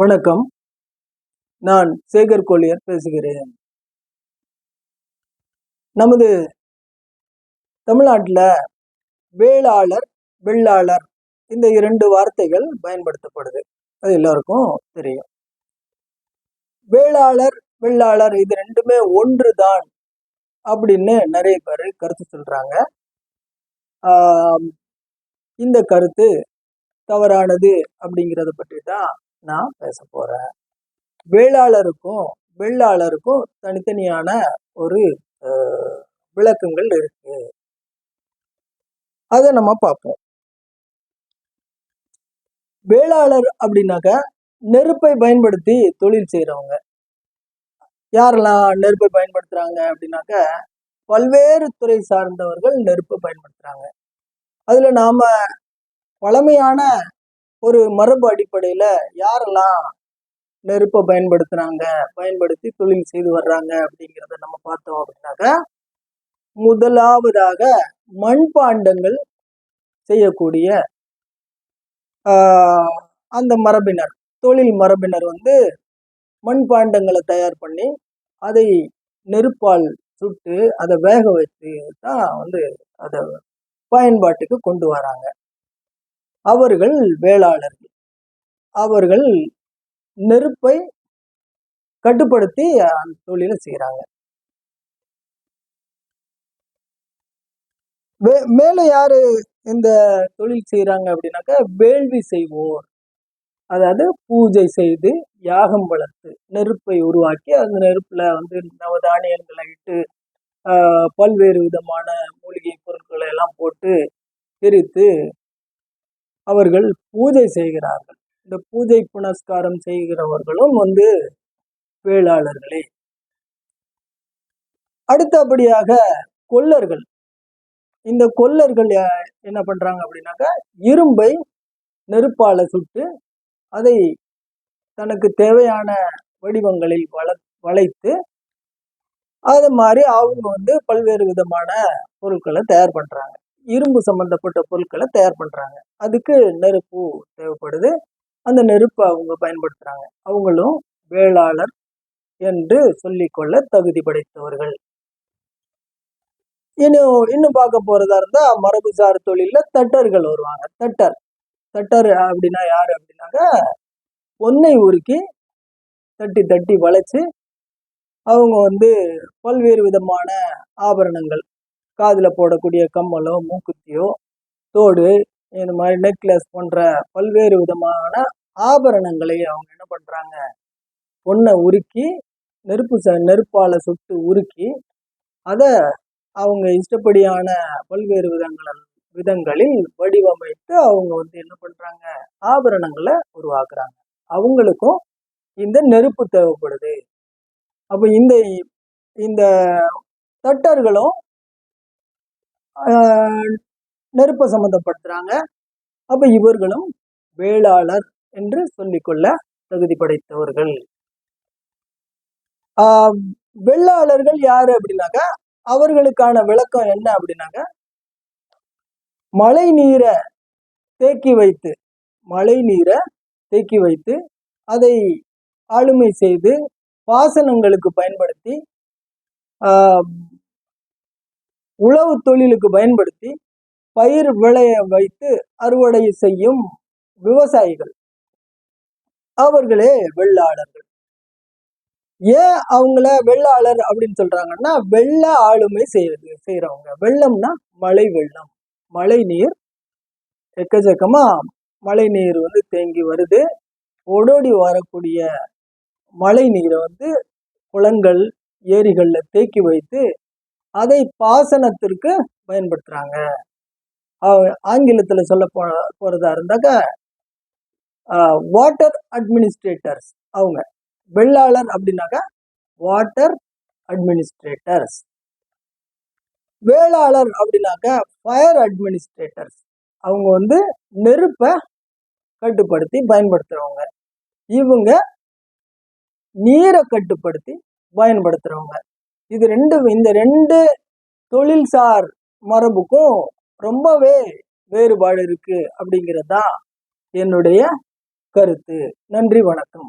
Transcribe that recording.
வணக்கம். நான் சேகர் கோலியர் பேசுகிறேன். நமது தமிழ்நாட்டில் வேளாளர் வெள்ளாளர் இந்த இரண்டு வார்த்தைகள் பயன்படுத்தப்படுது. அது எல்லாருக்கும் தெரியும். வேளாளர் வெள்ளாளர் இது ரெண்டுமே ஒன்று தான் அப்படின்னு நிறைய பேர் கருத்து சொல்கிறாங்க இந்த கருத்து தவறானது அப்படிங்கிறத பற்றி தான் நான் பேச போகிறேன் வேளாளருக்கும் வெள்ளாளருக்கும் தனித்தனியான ஒரு விளக்கங்கள் இருக்கு. அதை நம்ம பார்ப்போம். வேளாளர் அப்படின்னாக்க நெருப்பை பயன்படுத்தி தொழில் செய்கிறவங்க யாரெல்லாம் நெருப்பை பயன்படுத்துகிறாங்க அப்படின்னாக்க பல்வேறு துறை சார்ந்தவர்கள் நெருப்பை பயன்படுத்துகிறாங்க அதில் நாம் பழமையான ஒரு மரபு அடிப்படையில யாரெல்லாம் நெருப்பை பயன்படுத்துறாங்க பயன்படுத்தி தொழில் செய்து வர்றாங்க அப்படிங்கிறத நம்ம பார்த்தோம் அப்படின்னாக்க முதலாவதாக மண்பாண்டங்கள் செய்யக்கூடிய அந்த மரபினர் தொழில் மரபினர் வந்து மண்பாண்டங்களை தயார் பண்ணி அதை நெருப்பால் சுட்டு அதை வேக வைத்து தான் வந்து அதை பயன்பாட்டுக்கு கொண்டு வராங்க. அவர்கள் வேளாளர்கள். அவர்கள் நெருப்பை கட்டுப்படுத்தி அந்த தொழிலை செய்கிறாங்க வே மேலே யாரு இந்த தொழில் செய்கிறாங்க அப்படின்னாக்கா வேள்வி செய்வோர். அதாவது பூஜை செய்து யாகம் வளர்த்து நெருப்பை உருவாக்கி அந்த நெருப்பில் வந்து நவதானியங்களை இட்டு பல்வேறு விதமான மூலிகை பொருட்களை எல்லாம் போட்டு பிரித்து அவர்கள் பூஜை செய்கிறார்கள். இந்த பூஜை புனஸ்காரம் செய்கிறவர்களும் வந்து வேளாளர்களே. அடுத்தபடியாக கொல்லர்கள். இந்த கொல்லர்கள் என்ன பண்றாங்க அப்படின்னாக்கா இரும்பை நெருப்பால சுட்டு அதை தனக்கு தேவையான வடிவங்களில் வள வளைத்து அது மாதிரி அவங்க வந்து பல்வேறு விதமான பொருட்களை தயார் பண்றாங்க. இரும்பு சம்பந்தப்பட்ட பொருட்களை தயார் பண்ணுறாங்க அதுக்கு நெருப்பு தேவைப்படுது. அந்த நெருப்பை அவங்க பயன்படுத்துகிறாங்க அவங்களும் வேளாளர் என்று சொல்லிக்கொள்ள தகுதி படைத்தவர்கள். இன்னும் இன்னும் பார்க்க போகிறதா இருந்தால் மரபுசார் தொழிலில் தட்டர்கள் வருவாங்க. தட்டர். தட்டர் அப்படின்னா யார் அப்படின்னாக்கா ஒன்றை உருக்கி தட்டி தட்டி வளைச்சு அவங்க வந்து பல்வேறு விதமான ஆபரணங்கள் காதில் போடக்கூடிய கம்மலோ மூக்குத்தியோ தோடு இந்த மாதிரி நெக்லஸ் போன்ற பல்வேறு விதமான ஆபரணங்களை அவங்க என்ன பண்ணுறாங்க பொண்ணை உருக்கி நெருப்பு ச- நெருப்பால் சுட்டு உருக்கி அதை அவங்க இஷ்டப்படியான பல்வேறு விதங்கள் விதங்களில் வடிவமைத்து அவங்க வந்து என்ன பண்ணுறாங்க ஆபரணங்களை உருவாக்குறாங்க. அவங்களுக்கும் இந்த நெருப்பு தேவைப்படுது. அப்போ இந்த இந்த தட்டர்களும் நெருப்பை சம்மந்தப்படுத்துகிறாங்க அப்ப இவர்களும் வேளாளர் என்று சொல்லிக்கொள்ள தகுதி படைத்தவர்கள். வெள்ளாளர்கள் யாரு அப்படின்னாக்கா அவர்களுக்கான விளக்கம் என்ன அப்படின்னாக்கா மழை நீரை தேக்கி வைத்து மழை நீரை தேக்கி வைத்து அதை ஆளுமை செய்து பாசனங்களுக்கு பயன்படுத்தி உழவு தொழிலுக்கு பயன்படுத்தி பயிர் விளைய வைத்து அறுவடை செய்யும் விவசாயிகள். அவர்களே வெள்ளாளர்கள். ஏன் அவங்கள வெள்ளாளர் அப்படின்னு சொல்றாங்கன்னா வெள்ள ஆளுமை செய்யறது செய்யறவங்க வெள்ளம்னா மழை வெள்ளம். மழை நீர். எக்கச்சக்கமா மழை நீர் வந்து தேங்கி வருது. ஓடோடி வரக்கூடிய மழை நீரை வந்து குளங்கள் ஏரிகளில் தேக்கி வைத்து அதை பாசனத்திற்கு பயன்படுத்துறாங்க. ஆங்கிலத்தில் சொல்ல போ போகிறதா இருந்தாக்கா வாட்டர் அட்மினிஸ்ட்ரேட்டர்ஸ் அவங்க. வெள்ளாளர் அப்படின்னாக்கா வாட்டர் அட்மினிஸ்ட்ரேட்டர்ஸ் வேளாளர் அப்படின்னாக்கா ஃபயர் அட்மினிஸ்ட்ரேட்டர்ஸ் அவங்க வந்து நெருப்பை கட்டுப்படுத்தி பயன்படுத்துகிறவங்க இவங்க நீரை கட்டுப்படுத்தி பயன்படுத்துகிறவங்க இது ரெண்டு இந்த ரெண்டு தொழில்சார் மரபுக்கும் ரொம்பவே வேறுபாடு இருக்கு அப்படிங்கிறது தான் என்னுடைய கருத்து. நன்றி வணக்கம்.